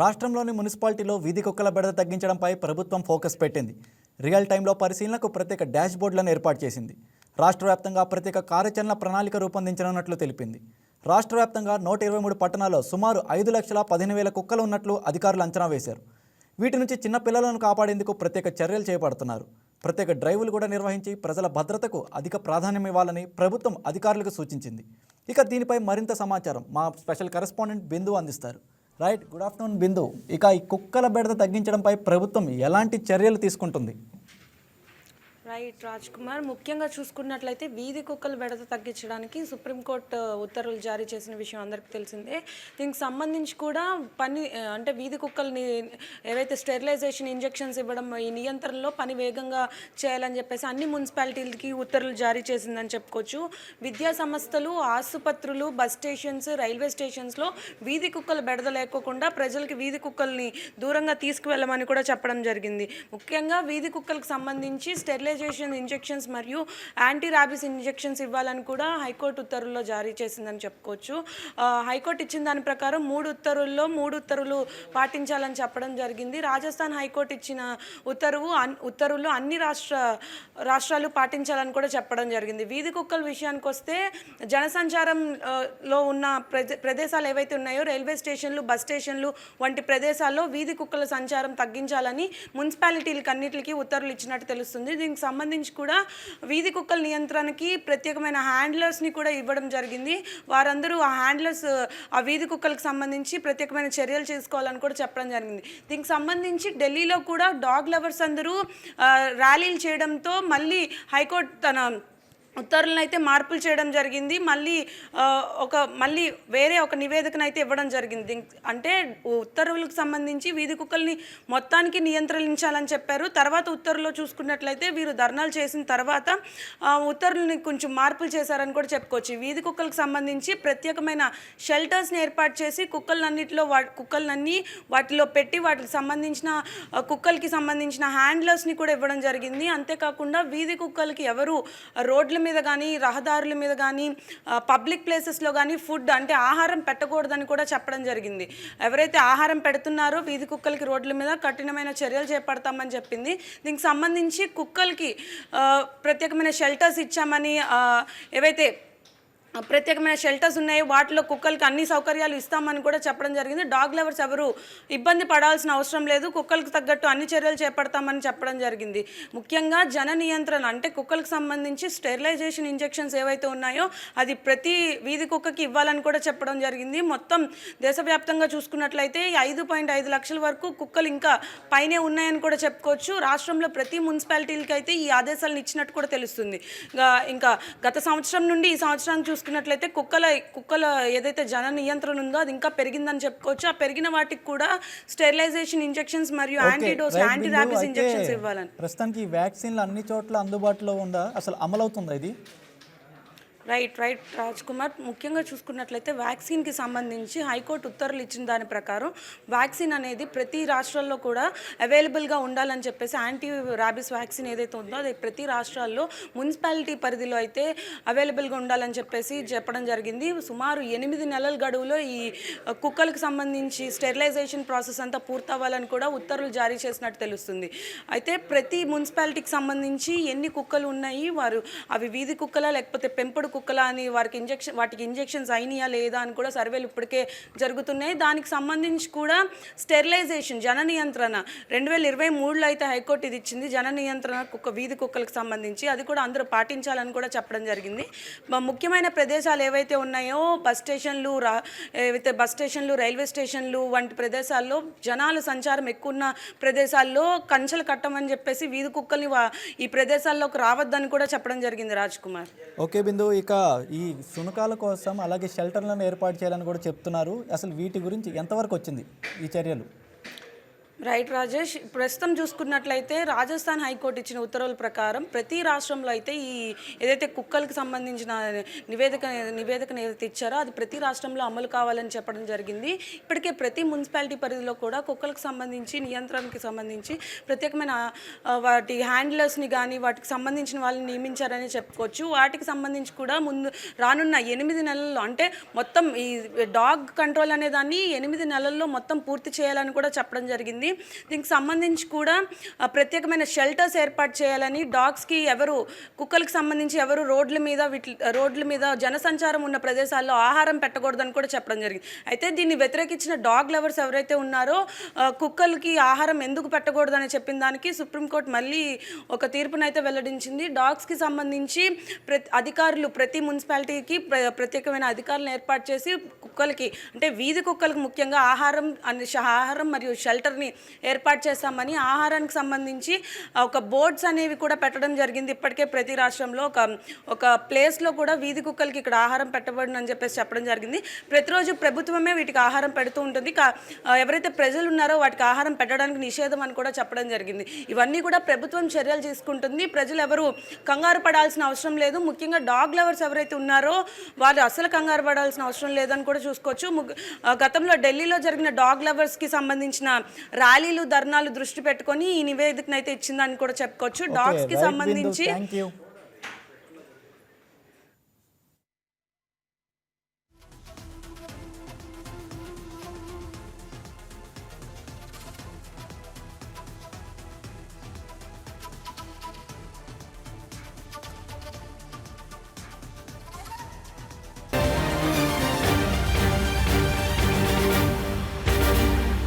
రాష్ట్రంలోని మున్సిపాలిటీలో వీధి కుక్కల బెడద తగ్గించడంపై ప్రభుత్వం ఫోకస్ పెట్టింది. రియల్ టైంలో పరిశీలనకు ప్రత్యేక డాష్ బోర్డులను ఏర్పాటు చేసింది. రాష్ట్ర వ్యాప్తంగా ప్రత్యేక కార్యాచరణ ప్రణాళిక రూపొందించనున్నట్లు తెలిపింది. రాష్ట్ర వ్యాప్తంగా నూట ఇరవై మూడు పట్టణాల్లో సుమారు ఐదు లక్షల పదిహేను వేల కుక్కలు ఉన్నట్లు అధికారులు అంచనా వేశారు. వీటి నుంచి చిన్న పిల్లలను కాపాడేందుకు ప్రత్యేక చర్యలు చేపడుతున్నారు. ప్రత్యేక డ్రైవ్లు కూడా నిర్వహించి ప్రజల భద్రతకు అధిక ప్రాధాన్యం ఇవ్వాలని ప్రభుత్వం అధికారులకు సూచించింది. ఇక దీనిపై మరింత సమాచారం మా స్పెషల్ కరెస్పాండెంట్ బిందు అందిస్తారు. Right good afternoon Bindu. ఇక ఈ కుక్కల బెడద తగ్గించడంపై ప్రభుత్వం ఎలాంటి చర్యలు తీసుకుంటుంది? రైట్. రాజ్ కుమార్ ముఖ్యంగా చూసుకున్నట్లయితే వీధి కుక్కల బెడత తగ్గించడానికి సుప్రీంకోర్టు ఉత్తర్వులు జారీ చేసిన విషయం అందరికీ తెలిసిందే. దీనికి సంబంధించి కూడా పని అంటే వీధి కుక్కల్ని ఏవైతే స్టెరిలైజేషన్ ఇంజెక్షన్స్ ఇవ్వడం ఈ నియంత్రణలో పని వేగంగా చేయాలని చెప్పేసి అన్ని మున్సిపాలిటీలకి ఉత్తర్వులు జారీ చేసిందని చెప్పుకోవచ్చు. విద్యా సంస్థలు ఆసుపత్రులు బస్ స్టేషన్స్ రైల్వే స్టేషన్స్లో వీధి కుక్కల బెడద లేకోకుండా ప్రజలకి వీధి కుక్కల్ని దూరంగా తీసుకువెళ్ళమని కూడా చెప్పడం జరిగింది. ముఖ్యంగా వీధి కుక్కలకు సంబంధించి స్టెరిలైజేషన్ ఇంజెక్షన్స్ మరియు యాంటీ ర్యాబిస్ ఇంజెక్షన్స్ ఇవ్వాలని కూడా హైకోర్టు ఉత్తర్వుల్లో జారీ చేసిందని చెప్పుకోవచ్చు. హైకోర్టు ఇచ్చిన దాని ప్రకారం మూడు ఉత్తర్వుల్లో మూడు ఉత్తర్వులు పాటించాలని చెప్పడం జరిగింది. రాజస్థాన్ హైకోర్టు ఇచ్చిన ఉత్తర్వు అన్- ఉత్తర్వుల్లో అన్ని రాష్ట్ర రాష్ట్రాలు పాటించాలని కూడా చెప్పడం జరిగింది. వీధి కుక్కల విషయానికి వస్తే జనసంచారం లో ఉన్న ప్రదే ప్రదేశాలు ఏవైతే ఉన్నాయో రైల్వే స్టేషన్లు బస్ స్టేషన్లు వంటి ప్రదేశాల్లో వీధి కుక్కల సంచారం తగ్గించాలని మున్సిపాలిటీలకు అన్నిటికీ ఉత్తర్వులు ఇచ్చినట్టు తెలుస్తుంది. దీనికి సంబంధించి కూడా వీధి కుక్కల నియంత్రణకి ప్రత్యేకమైన హ్యాండ్లర్స్ని కూడా ఇవ్వడం జరిగింది. వారందరూ ఆ హ్యాండ్లర్స్ ఆ వీధి కుక్కలకు సంబంధించి ప్రత్యేకమైన చర్యలు చేసుకోవాలని కూడా చెప్పడం జరిగింది. దీనికి సంబంధించి ఢిల్లీలో కూడా డాగ్ లవర్స్ అందరూ ర్యాలీలు చేయడంతో మళ్ళీ హైకోర్టు తన ఉత్తర్వులను అయితే మార్పులు చేయడం జరిగింది. మళ్ళీ ఒక మళ్ళీ వేరే ఒక నివేదికను అయితే ఇవ్వడం జరిగింది. అంటే ఉత్తర్వులకు సంబంధించి వీధి కుక్కల్ని మొత్తానికి నియంత్రించాలని చెప్పారు. తర్వాత ఉత్తర్వులో చూసుకున్నట్లయితే వీరు ధర్నాలు చేసిన తర్వాత ఉత్తర్వులని కొంచెం మార్పులు చేశారని కూడా చెప్పుకోవచ్చు. వీధి కుక్కలకు సంబంధించి ప్రత్యేకమైన షెల్టర్స్ని ఏర్పాటు చేసి కుక్కలన్నింటిలో వా కుక్కలన్నీ వాటిలో పెట్టి వాటికి సంబంధించిన కుక్కలకి సంబంధించిన హ్యాండ్లర్స్ని కూడా ఇవ్వడం జరిగింది. అంతేకాకుండా వీధి కుక్కలకి ఎవరు రోడ్ల మీద కానీ రహదారుల మీద కానీ పబ్లిక్ ప్లేసెస్లో కానీ ఫుడ్ అంటే ఆహారం పెట్టకూడదని కూడా చెప్పడం జరిగింది. ఎవరైతే ఆహారం పెడుతున్నారో వీధి కుక్కలకి రోడ్ల మీద కఠినమైన చర్యలు చేపడతామని చెప్పింది. దీనికి సంబంధించి కుక్కలకి ప్రత్యేకమైన షెల్టర్స్ ఇచ్చామని ఏవైతే ప్రత్యేకమైన షెల్టర్స్ ఉన్నాయి. వాటిలో కుక్కలకి అన్ని సౌకర్యాలు ఇస్తామని కూడా చెప్పడం జరిగింది. డాగ్ లవర్స్ ఎవరు ఇబ్బంది పడాల్సిన అవసరం లేదు. కుక్కలకు తగ్గట్టు అన్ని చర్యలు చేపడతామని చెప్పడం జరిగింది. ముఖ్యంగా జన నియంత్రణ అంటే కుక్కలకు సంబంధించి స్టెరిలైజేషన్ ఇంజెక్షన్స్ ఏవైతే ఉన్నాయో అది ప్రతి వీధి కుక్కకి ఇవ్వాలని కూడా చెప్పడం జరిగింది. మొత్తం దేశవ్యాప్తంగా చూసుకున్నట్లయితే ఈ ఐదు పాయింట్ ఐదు లక్షల వరకు కుక్కలు ఇంకా పైనే ఉన్నాయని కూడా చెప్పుకోవచ్చు. రాష్ట్రంలో ప్రతి మున్సిపాలిటీలకి అయితే ఈ ఆదేశాలను ఇచ్చినట్టు కూడా తెలుస్తుంది. ఇంకా గత సంవత్సరం నుండి ఈ సంవత్సరానికి చూసుకున్నట్లయితే కుక్కల కుక్కల ఏదైతే జన నియంత్రణ ఉందో అది ఇంకా పెరిగిందని చెప్పుకోవచ్చు. ఆ పెరిగిన వాటికి కూడా స్టెరిలైజేషన్ ఇంజెక్షన్స్ మరియు యాంటీడోస్ యాంటీ. ర్యాబిస్ ఇంజెక్షన్స్ ఇవ్వాలని. ప్రస్తుతానికి వ్యాక్సిన్లు అన్ని చోట్ల అందుబాటులో ఉందా? అసలు అమలవుతుందా ఇది? Right right. రాజ్ కుమార్ ముఖ్యంగా చూసుకున్నట్లయితే వ్యాక్సిన్కి సంబంధించి హైకోర్టు ఉత్తర్వులు ఇచ్చిన దాని ప్రకారం వ్యాక్సిన్ అనేది ప్రతి రాష్ట్రాల్లో కూడా అవైలబుల్గా ఉండాలని చెప్పేసి యాంటీ ర్యాబిస్ వ్యాక్సిన్ ఏదైతే ఉందో అది ప్రతి రాష్ట్రాల్లో మున్సిపాలిటీ పరిధిలో అయితే అవైలబుల్గా ఉండాలని చెప్పేసి చెప్పడం జరిగింది. సుమారు ఎనిమిది నెలల గడువులో ఈ కుక్కలకు సంబంధించి స్టెరిలైజేషన్ ప్రాసెస్ అంతా పూర్తవ్వాలని కూడా ఉత్తర్వులు జారీ చేసినట్టు తెలుస్తుంది. అయితే ప్రతి మున్సిపాలిటీకి సంబంధించి ఎన్ని కుక్కలు ఉన్నాయి? వారు అవి వీధి కుక్కలా లేకపోతే పెంపుడు కుక్కలా అని వారికి ఇంజెక్షన్ వాటికి ఇంజెక్షన్స్ అయినాయా లేదా అని కూడా సర్వేలు ఇప్పటికే జరుగుతున్నాయి. దానికి సంబంధించి కూడా స్టెరిలైజేషన్ జన నియంత్రణ రెండు వేల ఇరవై మూడులో అయితే హైకోర్టు ఇది ఇచ్చింది. జన నియంత్రణ కుక్క వీధి కుక్కలకు సంబంధించి అది కూడా అందరూ పాటించాలని కూడా చెప్పడం జరిగింది. ముఖ్యమైన ప్రదేశాలు ఏవైతే ఉన్నాయో బస్ స్టేషన్లు రా ఏవైతే బస్ స్టేషన్లు రైల్వే స్టేషన్లు వంటి ప్రదేశాల్లో జనాల సంచారం ఎక్కువ ఉన్న ప్రదేశాల్లో కంచెలు కట్టమని చెప్పేసి వీధి కుక్కల్ని ఈ ప్రదేశాల్లోకి రావద్దని కూడా చెప్పడం జరిగింది రాజ్ కుమార్. ఓకే బిందు ఇక ఈ శునకాల కోసం అలాగే షెల్టర్లను ఏర్పాటు చేయాలని కూడా చెప్తున్నారు. అసలు వీటి గురించి ఎంతవరకు వచ్చింది ఈ చర్యలు? రైట్ రాజేష్ ప్రస్తుతం చూసుకున్నట్లయితే రాజస్థాన్ హైకోర్టు ఇచ్చిన ఉత్తర్వుల ప్రకారం ప్రతి రాష్ట్రంలో అయితే ఈ ఏదైతే కుక్కలకు సంబంధించిన నివేదిక నివేదికను ఏదైతే ఇచ్చారో అది ప్రతి రాష్ట్రంలో అమలు కావాలని చెప్పడం జరిగింది. ఇప్పటికే ప్రతి మున్సిపాలిటీ పరిధిలో కూడా కుక్కలకు సంబంధించి నియంత్రణకి సంబంధించి ప్రత్యేకమైన వాటి హ్యాండ్లర్స్ని కానీ వాటికి సంబంధించిన వాళ్ళని నియమించారని చెప్పుకోవచ్చు. వాటికి సంబంధించి కూడా ముందు రానున్న ఎనిమిది నెలల్లో అంటే మొత్తం ఈ డాగ్ కంట్రోల్ అనే దాన్ని ఎనిమిది నెలల్లో మొత్తం పూర్తి చేయాలని కూడా చెప్పడం జరిగింది. దీనికి సంబంధించి కూడా ప్రత్యేకమైన షెల్టర్స్ ఏర్పాటు చేయాలని డాగ్స్కి ఎవరు కుక్కలకు సంబంధించి ఎవరు రోడ్ల మీద వీటి రోడ్ల మీద జనసంచారం ఉన్న ప్రదేశాల్లో ఆహారం పెట్టకూడదని కూడా చెప్పడం జరిగింది. అయితే దీన్ని వ్యతిరేకించిన డాగ్ లవర్స్ ఎవరైతే ఉన్నారో కుక్కలకి ఆహారం ఎందుకు పెట్టకూడదని చెప్పిన దానికి సుప్రీంకోర్టు మళ్ళీ ఒక తీర్పునైతే వెల్లడించింది. డాగ్స్కి సంబంధించి ప్రతి అధికారులు ప్రతి మున్సిపాలిటీకి ప్ర- ప్రత్యేకమైన అధికారులను ఏర్పాటు చేసి కుక్కలకి అంటే వీధి కుక్కలకు ముఖ్యంగా ఆహారం అనే ఆహారం మరియు షెల్టర్ని ఏర్పాటు చేస్తామని ఆహారానికి సంబంధించి ఒక బోర్డ్స్ అనేవి కూడా పెట్టడం జరిగింది. ఇప్పటికే ప్రతి రాష్ట్రంలో ఒక ఒక ప్లేస్లో కూడా వీధి కుక్కలకి ఇక్కడ ఆహారం పెట్టబడిన అని చెప్పేసి చెప్పడం జరిగింది. ప్రతిరోజు ప్రభుత్వమే వీటికి ఆహారం పెడుతూ ఉంటుంది. కా- ఎవరైతే ప్రజలు ఉన్నారో వాటికి ఆహారం పెట్టడానికి నిషేధం అని కూడా చెప్పడం జరిగింది. ఇవన్నీ కూడా ప్రభుత్వం చర్యలు తీసుకుంటుంది. ప్రజలు ఎవరు కంగారు పడాల్సిన అవసరం లేదు. ముఖ్యంగా డాగ్ లవర్స్ ఎవరైతే ఉన్నారో వాళ్ళు అసలు కంగారు పడాల్సిన అవసరం లేదని కూడా చూసుకోవచ్చు. గతంలో ఢిల్లీలో జరిగిన డాగ్ లవర్స్కి సంబంధించిన ర్యాలీలు ధర్నాలు దృష్టి పెట్టుకొని ఈ నివేదికను అయితే ఇచ్చిందని కూడా చెప్పుకోవచ్చు డాగ్స్కి right, సంబంధించి.